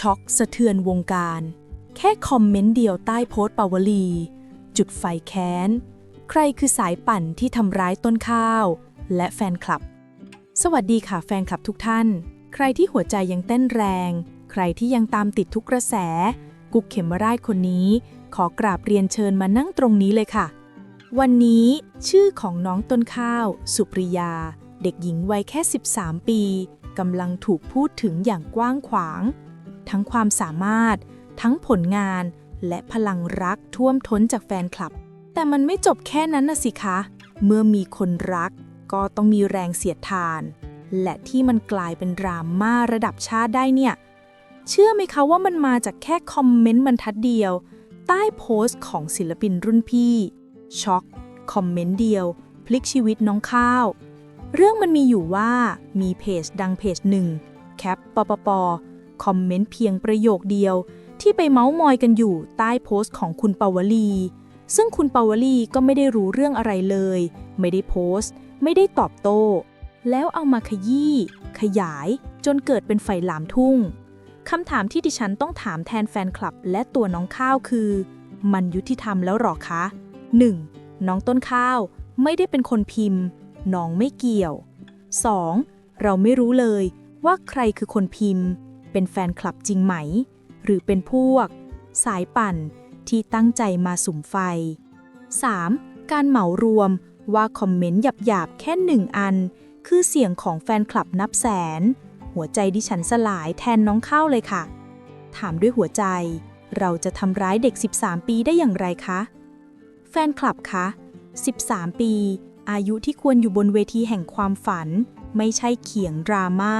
ช็อกสะเทือนวงการ แค่คอมเมนต์เดียวใต้โพสต์ปาวลี จุดไฟแค้น ใครคือสายปั่นที่ทำร้ายต้นข้าว และแฟนคลับ สวัสดีค่ะแฟนคลับทุกท่าน ใครที่หัวใจยังเต้นแรง ใครที่ยังตามติดทุกกระแส กุกเข็มราชคนนี้ ขอกราบเรียนเชิญมานั่งตรงนี้เลยค่ะ วันนี้ชื่อของน้องต้นข้าว สุปริยา เด็กหญิงวัยแค่ 13 ปีกำลังถูกพูดถึงอย่างกว้างขวาง ทั้งความสามารถ ทั้งผลงาน และพลังรักท่วมท้นจากแฟนคลับ แต่มันไม่จบแค่นั้นนะสิคะ เมื่อมีคนรัก ก็ต้องมีแรงเสียดทาน และที่มันกลายเป็นดราม่าระดับชาติได้เนี่ย เชื่อไหมคะว่ามันมาจากแค่คอมเมนต์บรรทัดเดียว ใต้โพสต์ของศิลปินรุ่นพี่ ช็อก คอมเมนต์เดียว พลิกชีวิตน้องข้าว เรื่องมันมีอยู่ว่ามีเพจดังเพจหนึ่งแคปปปป คอมเมนต์เพียงประโยคเดียว ที่ไปเมาส์มอยกันอยู่ใต้โพสต์ของคุณปาวลี ซึ่งคุณปาวลีก็ไม่ได้รู้เรื่องอะไรเลย ไม่ได้โพสต์ ไม่ได้ตอบโต้ แล้วเอามาขยี้ ขยาย จนเกิดเป็นไฟหลามทุ่งคำถามที่ดิฉันต้องถามแทนแฟนคลับและตัวน้องข้าวคือ มันยุติธรรมแล้วหรอคะ 1. น้องต้นข้าวไม่ได้เป็นคนพิมพ์ น้องไม่เกี่ยว 2. เราไม่รู้เลยว่าใครคือคนพิมพ์ เป็นแฟนคลับจริงไหม หรือเป็นพวก สายปั่นที่ตั้งใจมาสุ่มไฟ 3. การเหมารวมว่าคอมเมนต์หยาบๆ แค่หนึ่งอัน คือเสียงของแฟนคลับนับแสน หัวใจดิฉันสลายแทนน้องข้าวเลยค่ะ ถามด้วยหัวใจ เราจะทำร้ายเด็ก 13 ปีได้อย่างไรคะ แฟนคลับคะ 13 ปี อายุที่ควรอยู่บนเวทีแห่งความฝัน ไม่ใช่เขียงดราม่า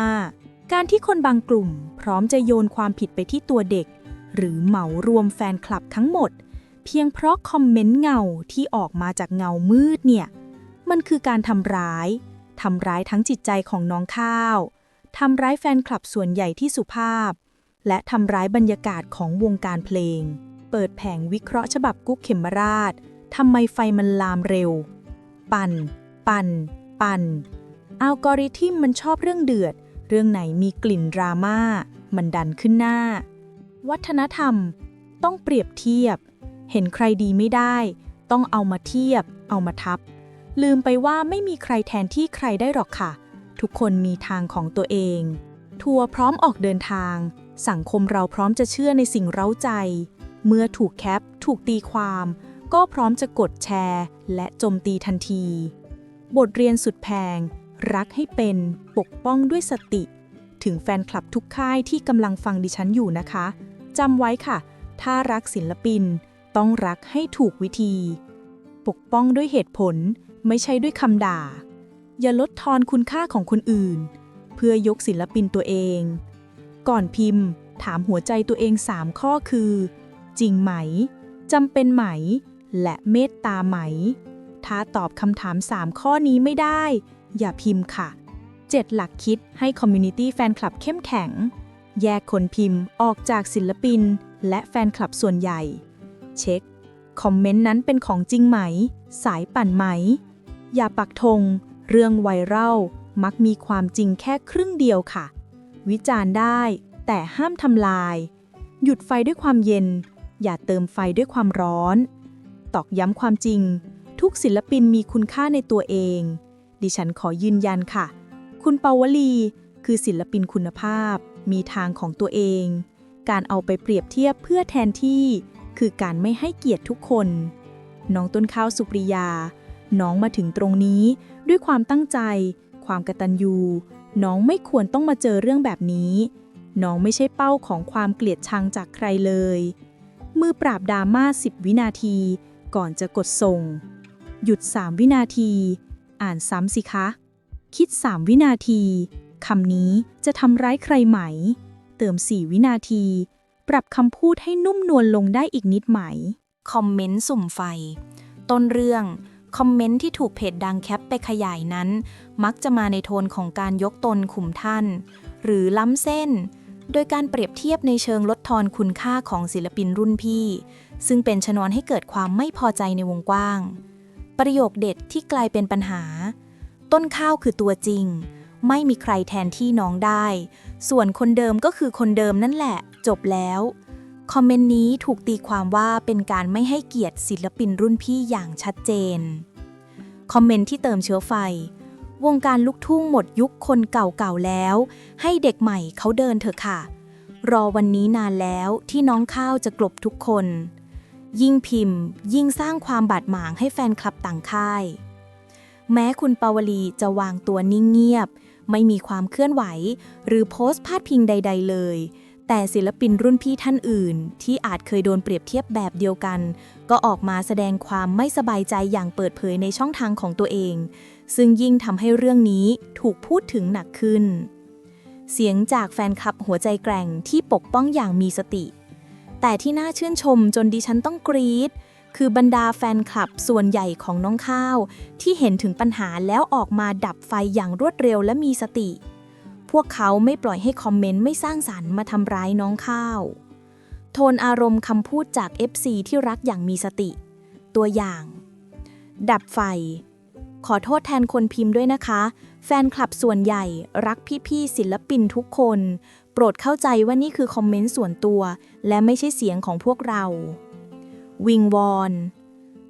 การที่คนบางกลุ่มพร้อมจะโยนความผิดไปที่ตัวเด็ก หรือเหมารวมแฟนคลับทั้งหมด เพียงเพราะคอมเมนต์เงาที่ออกมาจากเงามืดเนี่ย มันคือการทำร้ายทำร้ายทั้งจิตใจของน้องข้าวทำร้ายแฟนคลับส่วนใหญ่ที่สุภาพ และทำร้ายบรรยากาศของวงการเพลง เปิดแผงวิเคราะห์ฉบับกุ๊กเขมราชทำไมไฟมันลามเร็ว ปั่นปั่นปั่นอัลกอริทึมมันชอบเรื่องเดือด เรื่องไหนมีกลิ่นดราม่ามันดันขึ้นหน้า วัฒนธรรมต้องเปรียบเทียบ เห็นใครดีไม่ได้ ต้องเอามาเทียบ เอามาทับ ลืมไปว่าไม่มีใครแทนที่ใครได้หรอกค่ะ ทุกคนมีทางของตัวเอง ทัวร์พร้อมออกเดินทาง สังคมเราพร้อมจะเชื่อในสิ่งเร้าใจ เมื่อถูกแคป ถูกตีความ ก็พร้อมจะกดแชร์ และโจมตีทันที บทเรียนสุดแพง รักให้เป็นปกป้องด้วยสติ ถึงแฟนคลับทุกค่ายที่กำลังฟังดิฉันอยู่นะคะจำไว้ค่ะ ถ้ารักศิลปิน ต้องรักให้ถูกวิธี ปกป้องด้วยเหตุผลไม่ใช่ด้วยคำด่า อย่าลดทอนคุณค่าของคนอื่น เพื่อยกศิลปินตัวเอง ก่อนพิมพ์ ถามหัวใจตัวเอง 3 ข้อคือ จริงไหมจำเป็นไหม และเมตตาไหม ถ้าตอบคำถาม 3 ข้อนี้ไม่ได้ อย่าพิมพ์ค่ะ 7 หลักคิดให้คอมมูนิตี้แฟนคลับเข้มแข็ง แยกคนพิมพ์ออกจากศิลปิน และแฟนคลับส่วนใหญ่ เช็ค คอมเมนต์นั้นเป็นของจริงไหม สายปั่นไหม อย่าปักธงเรื่องไวรัลมักมีความจริงแค่ครึ่งเดียวค่ะ วิจารณ์ได้ แต่ห้ามทำลาย หยุดไฟด้วยความเย็น อย่าเติมไฟด้วยความร้อน ตอกย้ำความจริง ทุกศิลปินมีคุณค่าในตัวเอง ดิฉันขอยืนยันค่ะ คุณปาวลีคือศิลปินคุณภาพ มีทางของตัวเอง การเอาไปเปรียบเทียบเพื่อแทนที่ คือการไม่ให้เกียรติทุกคน น้องต้นข้าวสุปริยา น้องมาถึงตรงนี้ด้วยความตั้งใจ ความกระตัญญูน้องไม่ควรต้องมาเจอเรื่องแบบนี้ น้องไม่ใช่เป้าของความเกลียดชังจากใครเลย มือปราบดราม่า10 วินาที ก่อนจะกดส่ง หยุด 3 วินาที อ่านซ้ำสิคะ คิด 3 วินาที คำนี้จะทำร้ายใครไหม เติม 4 วินาที ปรับคำพูดให้นุ่มนวลลงได้อีกนิดไหม คอมเมนต์สุ่มไฟ ต้นเรื่องคอมเมนต์ที่ถูกเพจดังแคปไปขยายนั้น มักจะมาในโทนของการยกตนข่มท่าน หรือล้ำเส้น โดยการเปรียบเทียบในเชิงลดทอนคุณค่าของศิลปินรุ่นพี่ ซึ่งเป็นชนวนให้เกิดความไม่พอใจในวงกว้าง ประโยคเด็ดที่กลายเป็นปัญหา ต้นข้าวคือตัวจริง ไม่มีใครแทนที่น้องได้ ส่วนคนเดิมก็คือคนเดิมนั่นแหละ จบแล้ว คอมเมนต์นี้ถูกตีความว่าเป็นการไม่ให้เกียรติศิลปินรุ่นพี่อย่างชัดเจน คอมเมนต์ที่เติมเชื้อไฟ วงการลูกทุ่งหมดยุคคนเก่าๆแล้ว ให้เด็กใหม่เขาเดินเถอะค่ะ รอวันนี้นานแล้วที่น้องข้าวจะกลบทุกคน ยิ่งพิมพ์ ยิ่งสร้างความบาดหมางให้แฟนคลับต่างค่าย แม้คุณปาวลีจะวางตัวนิ่งเงียบ ไม่มีความเคลื่อนไหว หรือโพสต์พาดพิงใด ๆ เลย แต่ศิลปินรุ่นพี่ท่านอื่น ที่อาจเคยโดนเปรียบเทียบแบบเดียวกัน ก็ออกมาแสดงความไม่สบายใจอย่างเปิดเผยในช่องทางของตัวเอง ซึ่งยิ่งทำให้เรื่องนี้ถูกพูดถึงหนักขึ้น เสียงจากแฟนคลับหัวใจแกร่งที่ปกป้องอย่างมีสติ แต่ที่น่าชื่นชมจนดิฉันต้องกรี๊ดคือบรรดาแฟนคลับส่วนใหญ่ของน้องข้าว ที่เห็นถึงปัญหาแล้วออกมาดับไฟอย่างรวดเร็วและมีสติ พวกเขาไม่ปล่อยให้คอมเมนต์ไม่สร้างสรรค์มาทำร้ายน้องข้าว โทนอารมณ์คำพูดจาก FC ที่รักอย่างมีสติ ตัวอย่าง ดับไฟ ขอโทษแทนคนพิมพ์ด้วยนะคะ แฟนคลับส่วนใหญ่รักพี่ๆศิลปินทุกคน รดเข้าใจว่านี่คือคอมเมนต์ส่วนตัว และไม่ใช่เสียงของพวกเรา วิงวอน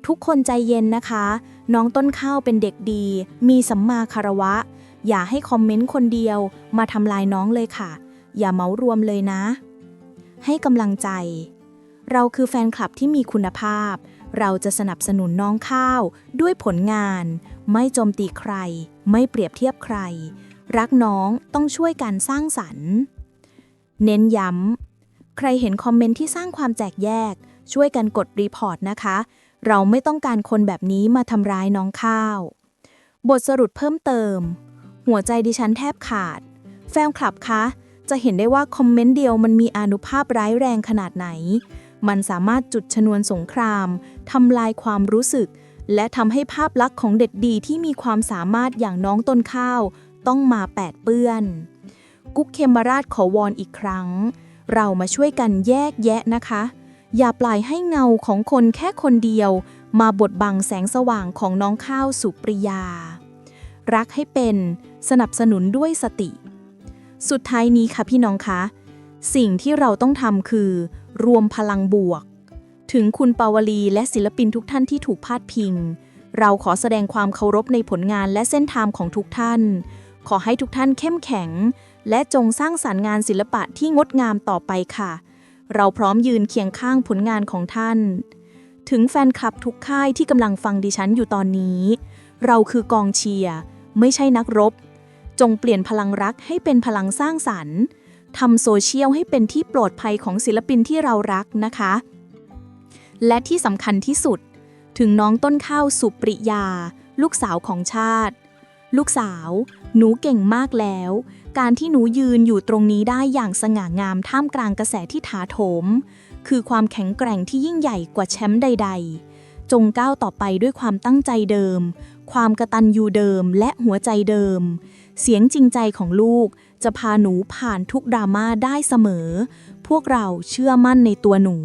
ทุกคนใจเย็นนะคะ น้องต้นข้าวเป็นเด็กดี มีสัมมาคารวะ อย่าให้คอมเมนต์คนเดียว มาทำลายน้องเลยค่ะ อย่าเมารวมเลยนะ ให้กำลังใจ เราคือแฟนคลับที่มีคุณภาพ เราจะสนับสนุนน้องข้าว ด้วยผลงาน ไม่โจมตีใคร ไม่เปรียบเทียบใคร รักน้องต้องช่วยกันสร้างสรรค์ เน้นย้ำ ใครเห็นคอมเมนต์ที่สร้างความแตกแยก ช่วยกันกดรีพอร์ตนะคะ เราไม่ต้องการคนแบบนี้มาทำร้ายน้องข้าว บทสรุปเพิ่มเติม หัวใจดิฉันแทบขาด แฟนคลับคะจะเห็นได้ว่าคอมเมนต์เดียวมันมีอานุภาพร้ายแรงขนาดไหน มันสามารถจุดชนวนสงคราม ทำลายความรู้สึก และทำให้ภาพลักษณ์ของเด็กดีที่มีความสามารถอย่างน้องต้นข้าว ต้องมาแปดเปื้อน กุ๊กเคมราชขอวอนอีกครั้ง เรามาช่วยกันแยกแยะนะคะ อย่าปล่อยให้เงาของคนแค่คนเดียว มาบดบังแสงสว่างของน้องข้าวสุปริยา รักให้เป็นสนับสนุนด้วยสติ สุดท้ายนี้ค่ะพี่น้องคะ สิ่งที่เราต้องทำคือ รวมพลังบวก ถึงคุณปาวลีและศิลปินทุกท่านที่ถูกพาดพิง เราขอแสดงความเคารพในผลงานและเส้นทางของทุกท่าน ขอให้ทุกท่านเข้มแข็ง และจงสร้างสรรค์งานศิลปะที่งดงามต่อไปค่ะ เราพร้อมยืนเคียงข้างผลงานของท่าน ถึงแฟนคลับทุกค่ายที่กำลังฟังดิฉันอยู่ตอนนี้ เราคือกองเชียร์ไม่ใช่นักรบ จงเปลี่ยนพลังรักให้เป็นพลังสร้างสรรค์ทำโซเชียลให้เป็นที่ปลอดภัยของศิลปินที่เรารักนะคะ และที่สำคัญที่สุด ถึงน้องต้นข้าวสุปริยา ลูกสาวของชาติ ลูกสาว หนูเก่งมากแล้ว การที่หนูยืนอยู่ตรงนี้ได้อย่างสง่างามท่ามกลางกระแสที่ถาโถม คือความแข็งแกร่งที่ยิ่งใหญ่กว่าแชมป์ใด ๆ จงก้าวต่อไปด้วยความตั้งใจเดิม ความกระตันยูเดิมและหัวใจเดิม เสียงจริงใจของลูกจะพาหนูผ่านทุกดราม่าได้เสมอ พวกเราเชื่อมั่นในตัวหนู